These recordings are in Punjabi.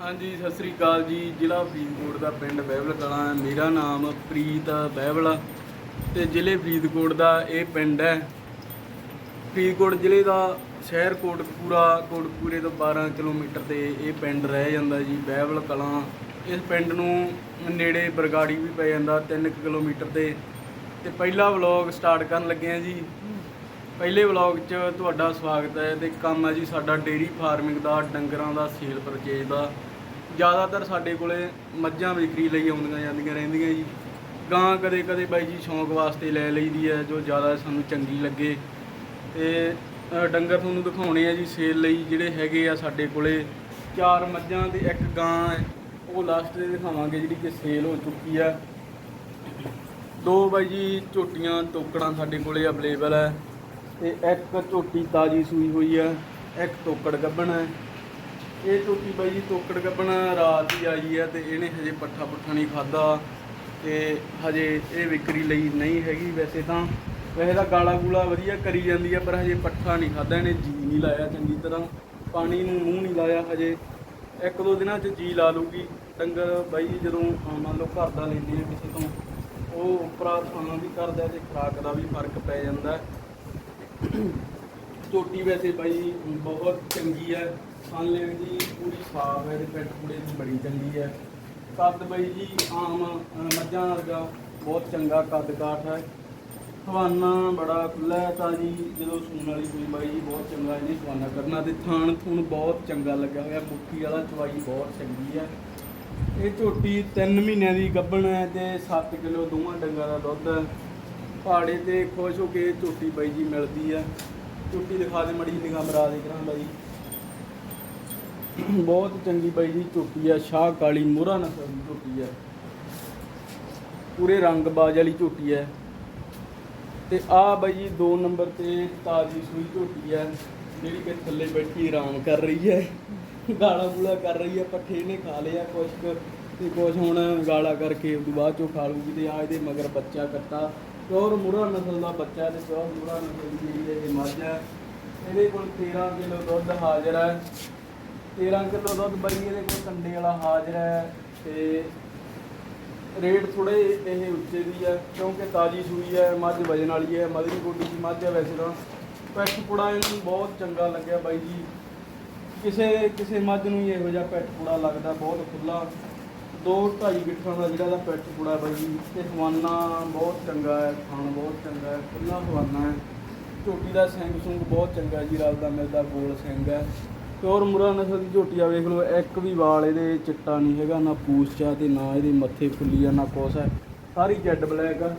ਹਾਂਜੀ, ਸਤਿ ਸ੍ਰੀ ਅਕਾਲ ਜੀ। ਜ਼ਿਲ੍ਹਾ ਫਰੀਦਕੋਟ ਦਾ ਪਿੰਡ ਬਹਿਬਲ ਕਲਾਂ ਮੇਰਾ ਨਾਮ ਪ੍ਰੀਤ ਬਹਿਬਲ ਆ ਤੇ ਜ਼ਿਲ੍ਹੇ ਫਰੀਦਕੋਟ ਦਾ ਇਹ ਪਿੰਡ ਹੈ। ਫਰੀਦਕੋਟ ਜ਼ਿਲ੍ਹੇ ਦਾ ਸ਼ਹਿਰ ਕੋਟਕਪੂਰਾ, ਕੋਟਕਪੂਰੇ ਤੋਂ 12 ਕਿਲੋਮੀਟਰ ਤੇ ਇਹ ਪਿੰਡ ਰਹਿ ਜਾਂਦਾ ਜੀ ਬਹਿਬਲ ਕਲਾਂ ਇਸ ਪਿੰਡ ਨੂੰ ਨੇੜੇ ਬਰਗਾੜੀ ਵੀ ਪੈ ਜਾਂਦਾ 3 ਕਿਲੋਮੀਟਰ ਤੇ। ਤੇ ਪਹਿਲਾ ਵਲੌਗ ਸਟਾਰਟ ਕਰਨ ਲੱਗੇ ਆ ਜੀ। ਪਹਿਲੇ ਵਲੌਗ 'ਚ ਤੁਹਾਡਾ ਸਵਾਗਤ ਹੈ ਤੇ ਕੰਮ ਹੈ ਜੀ ਸਾਡਾ ਡੇਰੀ ਫਾਰਮਿੰਗ ਦਾ, ਡੰਗਰਾਂ ਦਾ, ਸੇਲ ਪਰਚੇਜ ਦਾ। ਜ਼ਿਆਦਾਤਰ ਸਾਡੇ ਕੋਲੇ ਮੱਝਾਂ ਵਿਕਰੀ ਲਈ ਆਉਂਦੀਆਂ ਜਾਂਦੀਆਂ ਰਹਿੰਦੀਆਂ ਜੀ। ਗਾਂ ਕਦੇ ਕਦੇ ਬਾਈ ਜੀ ਸ਼ੌਂਕ ਵਾਸਤੇ ਲੈ ਲਈਦੀ ਹੈ, ਜੋ ਜ਼ਿਆਦਾ ਸਾਨੂੰ ਚੰਗੀ ਲੱਗੇ। ਤੇ ਡੰਗਰ ਤੁਹਾਨੂੰ ਦਿਖਾਉਣੇ ਆ ਜੀ ਸੇਲ ਲਈ, ਜਿਹੜੇ ਹੈਗੇ ਆ ਸਾਡੇ ਕੋਲੇ। ਚਾਰ ਮੱਝਾਂ ਤੇ ਇੱਕ ਗਾਂ ਹੈ। ਉਹ ਲਾਸਟ ਤੇ ਦਿਖਾਵਾਂਗੇ ਜਿਹੜੀ ਕਿ ਸੇਲ ਹੋ ਚੁੱਕੀ ਆ। ਦੋ ਬਾਈ ਜੀ ਝੋਟੀਆਂ, ਟੋਕੜਾਂ ਸਾਡੇ ਕੋਲੇ ਅਵੇਲੇਬਲ ਹੈ। ਤੇ ਇੱਕ ਝੋਟੀ ਤਾਜੀ ਸੂਈ ਹੋਈ ਹੈ ਇੱਕ ਟੋਕੜ ਗੱਭਣ ਹੈ ਇਹ ਝੋਟੀ ਬਾਈ ਜੀ ਟੋਕੜ ਗੱਭਣ ਰਾਤ ਹੀ ਆਈ ਹੈ ਤੇ ਇਹਨੇ ਹਜੇ ਪੱਠਾ ਪੁੱਠਾ ਨਹੀਂ ਖਾਦਾ ਤੇ ਹਜੇ ਇਹ ਵਿਕਰੀ ਲਈ ਨਹੀਂ ਹੈਗੀ ਵੈਸੇ ਤਾਂ। ਵੈਸੇ ਤਾਂ ਗਾਲਾ ਗੂਲਾ ਵਧੀਆ ਕਰੀ ਜਾਂਦੀ ਹੈ ਪਰ ਹਜੇ ਪੱਠਾ ਨਹੀਂ ਖਾਦਾ ਇਹਨੇ ਜੀ ਨਹੀਂ ਲਾਇਆ ਚੰਗੀ ਤਰ੍ਹਾਂ। ਪਾਣੀ ਨੂੰ ਮੂੰਹ ਨਹੀਂ ਲਾਇਆ ਹਜੇ। ਇੱਕ ਦੋ ਦਿਨਾਂ 'ਚ ਜੀ ਲਾ ਲੂਗੀ ਡੰਗਰ ਬਾਈ ਜੀ ਜਦੋਂ ਅਹ ਮੰਨ ਲਓ ਘਰ ਦਾ ਲੈਂਦੇ ਆ ਕਿਸੇ ਤੋਂ, ਉਹ ਉਪਰਾ ਖਾਣਾ ਵੀ ਕਰਦਾ ਤੇ ਖੁਰਾਕ ਦਾ ਵੀ ਫ਼ਰਕ ਪੈ ਜਾਂਦਾ। ਚੋਟੀ ਵੈਸੇ ਬਾਈ ਬਹੁਤ ਚੰਗੀ ਹੈ। ਖਾਣ ਲੈਣ ਦੀ ਪੂਰੀ ਸਾਫ਼ ਹੈ ਤੇ ਪੈਟ ਪੂੜੇ ਦੀ ਬੜੀ ਚੰਗੀ ਹੈ। ਕੱਦ ਬਾਈ ਜੀ ਆਮ ਮੱਝਾਂ ਵਰਗਾ ਬਹੁਤ ਚੰਗਾ ਕੱਦ ਕਾਠ ਹੈ। ਹਵਾਨਾ ਬੜਾ ਖੁੱਲਾ ਹੈ ਤਾਂ ਜੀ, ਜਦੋਂ ਸੂਣ ਵਾਲੀ ਕੋਈ ਬਾਈ ਜੀ ਬਹੁਤ ਚੰਗਾ ਇਹਨੇ ਹਵਾਨਾ ਕਰਨਾ ਤੇ ਥਾਣ ਥੂਣ ਬਹੁਤ ਚੰਗਾ ਲੱਗਿਆ ਹੋਇਆ, ਮੁੱਠੀ ਵਾਲਾ ਚਵਾਈ ਬਹੁਤ ਚੰਗੀ ਹੈ। ਇਹ ਝੋਟੀ 3 ਮਹੀਨਿਆਂ ਦੀ ਗੱਭਣ ਹੈ ਤੇ 7 ਕਿਲੋ ਦੋਵਾਂ ਡੰਗਾਂ ਦਾ ਦੁੱਧ ਹੈ। ਪਹਾੜੇ ਤੇ ਖੁਸ਼ ਹੋ ਕੇ ਝੋਟੀ ਬਾਈ ਜੀ ਮਿਲਦੀ ਆ। ਝੋਟੀ ਦਿਖਾ ਦੇ, ਮੜੀ ਨਿਗਾਹ ਮਰਾ ਦੇ ਕਰਾਂ ਬਾਈ। ਬਹੁਤ ਚੰਗੀ ਬਾਈ ਜੀ ਝੋਟੀ ਆ, ਸ਼ਾਹ ਕਾਲੀ ਮੋਹਰਾ ਨਸਲ ਦੀ ਝੋਟੀ ਆ। ਪੂਰੇ ਰੰਗਬਾਜ਼ ਵਾਲੀ ਝੋਟੀ ਹੈ ਤੇ ਆ ਬਾਈ ਜੀ 2 ਨੰਬਰ ਤੇ ਤਾਜੀ ਸੂਈ ਝੋਟੀ ਹੈ ਜਿਹੜੀ ਕਿ ਥੱਲੇ ਬੈਠੀ ਆਰਾਮ ਕਰ ਰਹੀ ਹੈ। ਗਾਲਾ ਗੂਲਾ ਕਰ ਰਹੀ ਹੈ, ਪੱਠੇ ਨੇ ਖਾ ਲਿਆ ਕੁਛ ਤੇ ਕੁਛ ਹੁਣ ਗਾਲਾ ਕਰਕੇ ਉਸ ਤੋਂ ਬਾਅਦ ਚੋਂ ਖਾ ਲੂਗੀ ਤੇ ਆ ਇਹਦੇ ਮਗਰ ਬੱਚਾ ਕੱਟਾ। ਪਿਓਰ ਮੁਰਾ ਨਸਲ ਦਾ ਬੱਚਾ ਤੇ ਪਿਓਰ ਮੁਰਾ ਨਸਲ ਦੀ ਜਿਹੜੀ ਇਹ ਮੱਝ ਹੈ ਇਹਦੇ ਕੋਲ 13 ਕਿਲੋ ਦੁੱਧ ਹਾਜ਼ਰ ਹੈ। 13 ਕਿਲੋ ਦੁੱਧ ਬਾਈ ਇਹਦੇ ਕੋਲ ਕੰਡੇ ਵਾਲਾ ਹਾਜ਼ਰ ਹੈ ਤੇ ਰੇਟ ਥੋੜੇ ਇਹ ਉੱਚੇ ਦੀ ਹੈ, ਕਿਉਂਕਿ ਤਾਜੀ ਸੂਈ ਹੈ, ਮੱਝ ਵਜਨ ਵਾਲੀ ਹੈ ਮਦਰੀ ਕੋਟੀ ਦੀ ਮੱਝ ਹੈ ਵੈਸੇ ਤਾਂ। ਪੈਟ ਪੁੜਾ ਇਹਨੂੰ ਬਹੁਤ ਚੰਗਾ ਲੱਗਿਆ ਬਾਈ ਜੀ। ਕਿਸੇ ਕਿਸੇ ਮੱਝ ਨੂੰ ਹੀ ਇਹੋ ਜਿਹਾ ਪੈਟ ਪੁੜਾ ਲੱਗਦਾ, ਬਹੁਤ ਖੁੱਲਾ ਦੋ ਢਾਈ ਗਿੱਠਾਂ ਦਾ ਜਿਹੜਾ ਦਾ ਪੈਟ ਪੁੜਾ ਬਾਈ ਜੀ, ਤੇ ਹਵਾਨਾ ਬਹੁਤ ਚੰਗਾ ਹੈ, ਖਾਣ ਬਹੁਤ ਚੰਗਾ ਹੈ ਖੁੱਲਾ ਹਵਾਨਾ ਹੈ। ਝੋਟੀ ਦਾ ਸਿੰਘ ਸੁੰਗ ਬਹੁਤ ਚੰਗਾ ਜੀ, ਰਲ ਦਾ ਮਿਲਦਾ ਗੋਲ ਸਿੰਘ ਹੈ। ਪਿਓਰ ਮੁਰਾ ਨਸਲ ਦੀ ਝੋਟੀ ਆ, ਵੇਖ ਲਓ, ਇੱਕ ਵੀ ਵਾਲ ਇਹਦੇ ਚਿੱਟਾ ਨਹੀਂ ਹੈਗਾ, ਨਾ ਪੂਛ ਆ ਤੇ ਨਾ ਇਹਦੇ ਮੱਥੇ ਫੁੱਲੀ ਆ, ਨਾ ਕੁਛ ਹੈ। ਸਾਰੀ ਜੈਡ ਬਲੈਕ ਆ।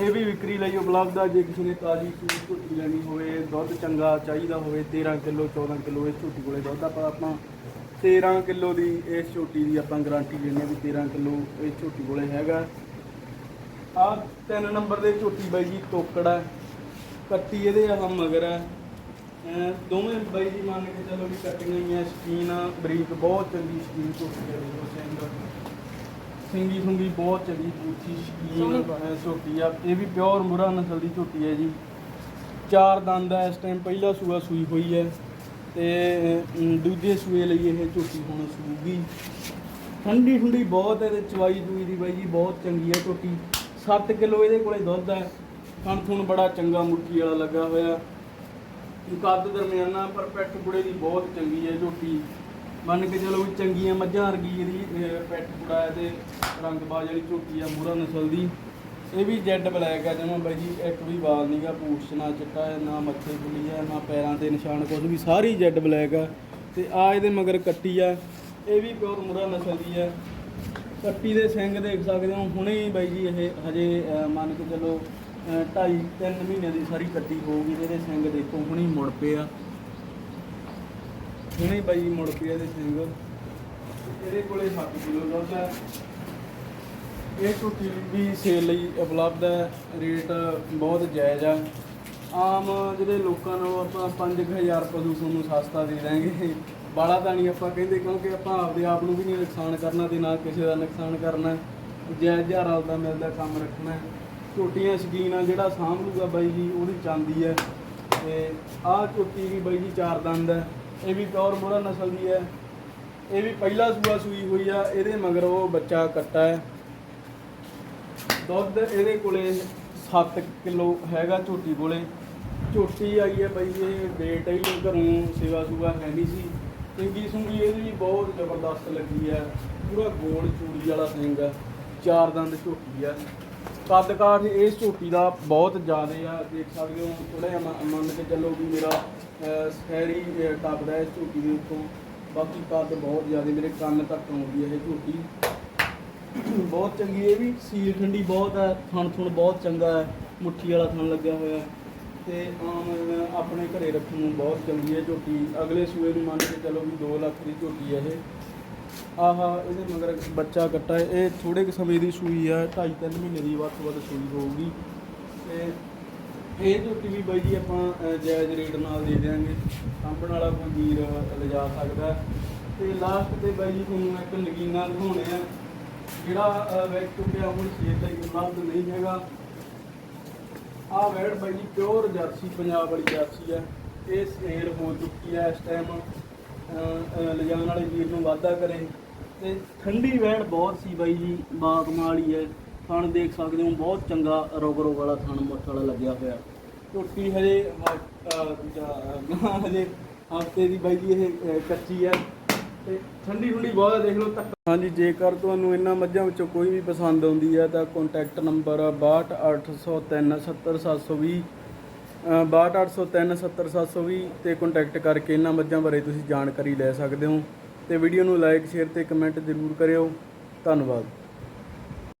ਇਹ ਵੀ ਵਿਕਰੀ ਲਈ ਉਪਲਬਧ ਆ, ਜੇ ਕਿਸੇ ਨੇ ਤਾਜੀ ਸੂਈ ਝੋਟੀ ਲੈਣੀ ਹੋਵੇ, ਦੁੱਧ ਚੰਗਾ ਚਾਹੀਦਾ ਹੋਵੇ 13 ਕਿਲੋ 14 ਕਿਲੋ ਇਸ ਝੋਟੀ ਕੋਲੇ ਦੁੱਧ ਆਪਾਂ ਆਪਾਂ 13 ਕਿਲੋ ਦੀ ਇਸ ਝੋਟੀ ਦੀ ਆਪਾਂ ਗਾਰੰਟੀ ਦਿੰਦੇ ਹਾਂ ਵੀ 13 ਕਿਲੋ ਇਸ ਝੋਟੀ ਕੋਲੇ ਹੈਗਾ। ਆ ਤਿੰਨ ਨੰਬਰ ਦੇ ਝੋਟੀ ਬਾਈ ਜੀ ਤੋਕੜ ਕੱਟੀ ਇਹਦੇ ਆ ਮਗਰ ਹੈ। ਦੋਵੇਂ ਬਾਈ ਜੀ ਮੰਨ ਕੇ ਚੱਲੋ ਵੀ ਕੱਟੀਆਂ ਹੀ ਆ ਸਕੀਨ ਬਰੀਕ ਬਹੁਤ ਚੰਗੀ ਸਕੀਨ ਝੋਟੀ ਹੈ ਦੇਖੋ ਸਿੰਘ। ਸਿੰਗੀ ਸੁੰਗੀ ਬਹੁਤ ਚੰਗੀ ਪੂਛੀ ਸਕੀਨ ਝੋਟੀ ਆ। ਇਹ ਵੀ ਪਿਓਰ ਮੁਰਾ ਨਸਲ ਦੀ ਝੋਟੀ ਹੈ ਜੀ। ਚਾਰ ਦੰਦ ਹੈ ਇਸ ਟਾਈਮ ਪਹਿਲਾ ਸੂਆ ਸੂਈ ਹੋਈ ਹੈ। ਤੇ ਦੂਜੇ ਸੂਏ ਲਈ ਇਹ ਝੋਟੀ ਹੁਣ ਸੂਗੀ ਠੰਡੀ ਠੰਡੀ ਬਹੁਤ ਹੈ ਤੇ ਚਵਾਈ ਚੂਈ ਦੀ ਬਾਈ ਜੀ ਬਹੁਤ ਚੰਗੀ ਹੈ ਝੋਟੀ। 7 ਕਿਲੋ ਇਹਦੇ ਕੋਲੇ ਦੁੱਧ ਹੈ। ਥਣ ਥੁਣ ਬੜਾ ਚੰਗਾ ਮੁੱਠੀ ਵਾਲਾ ਲੱਗਾ ਹੋਇਆ। ਕੱਦ ਦਰਮਿਆਨਾ ਪਰ ਪੈਟ ਬੁੜੇ ਦੀ ਬਹੁਤ ਚੰਗੀ ਹੈ ਝੋਟੀ। ਮੰਨ ਕੇ ਚਲੋ ਵੀ ਚੰਗੀਆਂ ਮੱਝਾਂ ਵਰਗੀ ਇਹਦੀ ਅਹ, ਪੈਟ ਬੁੜਾ ਹੈ ਤੇ ਰੰਗਬਾਜ਼ ਵਾਲੀ ਝੋਟੀ ਆ ਮੂਰਾ ਨਸਲ ਦੀ। ਇਹ ਵੀ ਜੈਡ ਬਲੈਕ ਆ ਜਮਾ ਬਾਈ ਜੀ ਇੱਕ ਵੀ ਵਾਲ ਨਹੀਂਗਾ ਪੂਛ ਨਾ ਚਿੱਟਾ ਹੈ ਨਾ ਮੱਥੇ ਖੁੱਲੀ ਹੈ ਨਾ ਪੈਰਾਂ ਤੇ ਨਿਸ਼ਾਨ ਕੁਝ ਵੀ ਸਾਰੀ ਜੈਡ ਬਲੈਕ ਆ। ਤੇ ਆ ਇਹਦੇ ਮਗਰ ਕੱਟੀ ਆ ਇਹ ਵੀ ਪਿਓਰ ਮੁਰਾ ਨਸਲ ਦੀ ਹੈ ਕੱਟੀ ਦੇ ਸਿੰਘ ਦੇਖ ਸਕਦੇ ਹੋ ਹੁਣੇ ਹੀ ਬਾਈ ਜੀ ਇਹ ਹਜੇ ਮੰਨ ਕੇ ਚੱਲੋ ਅਹ, ਢਾਈ ਤਿੰਨ ਮਹੀਨਿਆਂ ਦੀ ਸਾਰੀ ਕੱਟੀ ਹੋਊਗੀ ਇਹਦੇ ਸਿੰਘ ਦੇਖੋ ਹੁਣੇ ਮੁੜ ਪਏ ਆ। ਹੁਣੇ ਬਾਈ ਜੀ ਮੁੜ ਪਏ ਇਹਦੇ ਸਿੰਘ। ਇਹਦੇ ਕੋਲੇ 7 ਕਿਲੋ ਦੁੱਧ ਹੈ ਇਹ ਝੋਟੀ ਵੀ ਸੇਲ ਲਈ ਉਪਲਬਧ ਹੈ, ਰੇਟ ਬਹੁਤ ਜਾਇਜ਼ ਆ। ਆਮ ਜਿਹੜੇ ਲੋਕਾਂ ਨਾਲੋਂ ਆਪਾਂ 5000 ਪਸ਼ੂ ਤੁਹਾਨੂੰ ਸਸਤਾ ਦੇ ਦਾਂਗੇ। ਬਾਲਾ ਤਾਂ ਨਹੀਂ ਆਪਾਂ ਕਹਿੰਦੇ, ਕਿਉਂਕਿ ਆਪਾਂ ਆਪਦੇ ਆਪ ਨੂੰ ਵੀ ਨਹੀਂ ਨੁਕਸਾਨ ਕਰਨਾ ਤੇ ਨਾ ਕਿਸੇ ਦਾ ਨੁਕਸਾਨ ਕਰਨਾ। ਜਾਇਜ਼ ਜਿਹਾ ਰਲਦਾ ਮਿਲਦਾ ਕੰਮ ਰੱਖਣਾ। ਝੋਟੀਆਂ, ਸ਼ਕੀਨ ਆ, ਜਿਹੜਾ ਸਾਂਭ ਲੂਗਾ ਬਾਈ ਜੀ ਉਹਦੀ ਚਾਂਦੀ ਹੈ। ਤੇ ਆਹ ਝੋਟੀ ਵੀ ਬਾਈ ਜੀ ਚਾਰ ਦੰਦ ਹੈ। ਇਹ ਵੀ ਪਿਓਰ ਮੋਹਰਾ ਨਸਲ ਦੀ ਹੈ। ਇਹ ਵੀ ਪਹਿਲਾ ਸੂਆ ਸੂਈ ਹੋਈ ਆ, ਇਹਦੇ ਮਗਰ ਉਹ ਬੱਚਾ ਕੱਟਾ ਹੈ। ਦੁੱਧ ਇਹਦੇ ਕੋਲੇ 7 ਕਿਲੋ ਹੈਗਾ ਝੋਟੀ ਕੋਲੇ। ਝੋਟੀ ਆਈ ਹੈ ਬਈ, ਇਹ ਵੇਟ ਹੀ ਘਰੋਂ ਸੇਵਾ ਸੂਆ ਹੈ ਨਹੀਂ ਸੀ। ਸਿੰਗੀ ਸੁੰਗੀ ਇਹਦੀ ਵੀ ਬਹੁਤ ਜ਼ਬਰਦਸਤ ਲੱਗੀ ਹੈ ਪੂਰਾ ਗੋਲ ਚੂੜੀ ਵਾਲਾ ਸਿੰਘ ਹੈ ਚਾਰ ਦੰਦ ਝੋਟੀ ਹੈ ਕੱਦ ਕਾਠ ਇਸ ਝੋਟੀ ਦਾ ਬਹੁਤ ਜ਼ਿਆਦਾ ਆ, ਦੇਖ ਸਕਦੇ ਹੋ ਥੋੜਾ ਜਿਹਾ ਮੰਨ ਕੇ ਚੱਲੋ ਵੀ ਮੇਰਾ ਸ਼ਹਿਰੀ ਸੈਰੀ ਟੱਪਦਾ ਇਸ ਝੋਟੀ ਦੇ ਉੱਤੋਂ। ਬਾਕੀ ਕੱਦ ਬਹੁਤ ਜ਼ਿਆਦਾ, ਮੇਰੇ ਕੰਨ ਤੱਕ ਆਉਂਦੀ ਹੈ ਇਹ ਝੋਟੀ। ਬਹੁਤ ਚੰਗੀ ਇਹ ਵੀ। ਸੀਲ ਠੰਡੀ ਬਹੁਤ ਹੈ ਥਣ ਥੁਣ ਬਹੁਤ ਚੰਗਾ ਹੈ ਮੁੱਠੀ ਵਾਲਾ ਥਣ ਲੱਗਿਆ ਹੋਇਆ ਹੈ। ਤੇ ਆਮ ਆਪਣੇ ਘਰੇ ਰੱਖਣ ਨੂੰ ਬਹੁਤ ਚੰਗੀ ਹੈ ਝੋਟੀ ਅਗਲੇ ਸੂਏ ਨੂੰ ਮੰਨ ਕੇ ਚੱਲੋ ਵੀ 2 ਲੱਖ ਦੀ ਝੋਟੀ ਹੈ ਇਹ। ਆਹਾ ਇਹਦੇ ਮਗਰ ਬੱਚਾ ਕੱਟਾ ਹੈ। ਇਹ ਥੋੜੇ ਕੁ ਸਮੇਂ ਦੀ ਸੂਈ ਹੈ 2.5 3 ਮਹੀਨੇ ਦੀ ਵੱਧ ਤੋਂ ਵੱਧ ਸੂਈ ਹੋਊਗੀ। ਤੇ ਇਹ ਝੋਟੀ ਵੀ ਬਾਈ ਜੀ ਆਪਾਂ ਅਹ, ਜਾਇਜ਼ ਰੇਟ ਨਾਲ ਦੇ ਦਿਆਂਗੇ। ਸਾਂਭਣ ਵਾਲਾ ਕੋਈ ਵੀਰ ਲਿਜਾ ਸਕਦਾ ਹੈ। ਤੇ ਲਾਸਟ ਤੇ ਬਾਈ ਜੀ ਤੁਹਾਨੂੰ ਇੱਕ ਨਗੀਨਾ ਦਿਖਾਉਣੇ ਆ। ਜਿਹੜਾ ਵੈਕ ਟੁੱਟਿਆ ਉਹ ਸੇਲ ਲਈ ਉਪਲਬਧ ਨਹੀਂ ਹੈਗਾ ਆ ਵੈੜ ਬਾਈ ਜੀ ਪਿਓਰ ਜਰਸੀ ਪੰਜਾਬ ਵਾਲੀ ਜਰਸੀ ਹੈ। ਇਹ ਸੇਲ ਹੋ ਚੁੱਕੀ ਹੈ ਇਸ ਟਾਈਮ ਲਿਜਾਣ ਵਾਲੇ ਵੀਰ ਨੂੰ ਵਾਅਦਾ ਕਰੇ। ਤੇ ਠੰਡੀ ਵੈੜ ਬਹੁਤ ਸੀ ਬਾਈ ਜੀ ਬਾਗਮਾਲ ਵਾਲੀ ਹੈ। ਥਣ ਦੇਖ ਸਕਦੇ ਹੋ ਬਹੁਤ ਚੰਗਾ ਰੋਗ ਰੋਗ ਵਾਲਾ ਥਣ ਮੁੱਠ ਵਾਲਾ ਲੱਗਿਆ ਹੋਇਆ। ਝੋਟੀ ਹਜੇ ਦੂਜਾ, ਹਜੇ ਹਫ਼ਤੇ ਦੀ ਬਾਈ ਜੀ ਇਹ ਕੱਚੀ ਹੈ। ਤੇ ਠੰਡੀ ਠੰਡੀ ਬਹੁਤ ਹੈ ਦੇਖ ਲਓ ਤੱਕ ਹਾਂਜੀ, ਜੇਕਰ ਤੁਹਾਨੂੰ ਇਹਨਾਂ ਮੱਝਾਂ ਵਿੱਚੋਂ ਕੋਈ ਵੀ ਪਸੰਦ ਆਉਂਦੀ ਹੈ ਤਾਂ ਕੰਟੈਕਟ ਨੰਬਰ 6280370720 6280370720 ਤੇ ਕੰਟੈਕਟ ਕਰਕੇ ਇਹਨਾਂ ਮੱਝਾਂ ਬਾਰੇ ਤੁਸੀਂ ਜਾਣਕਾਰੀ ਲੈ ਸਕਦੇ ਹੋ। ਤੇ ਵੀਡੀਓ ਨੂੰ ਲਾਈਕ ਸ਼ੇਅਰ ਤੇ ਕਮੈਂਟ ਜ਼ਰੂਰ ਕਰਿਓ। ਧੰਨਵਾਦ।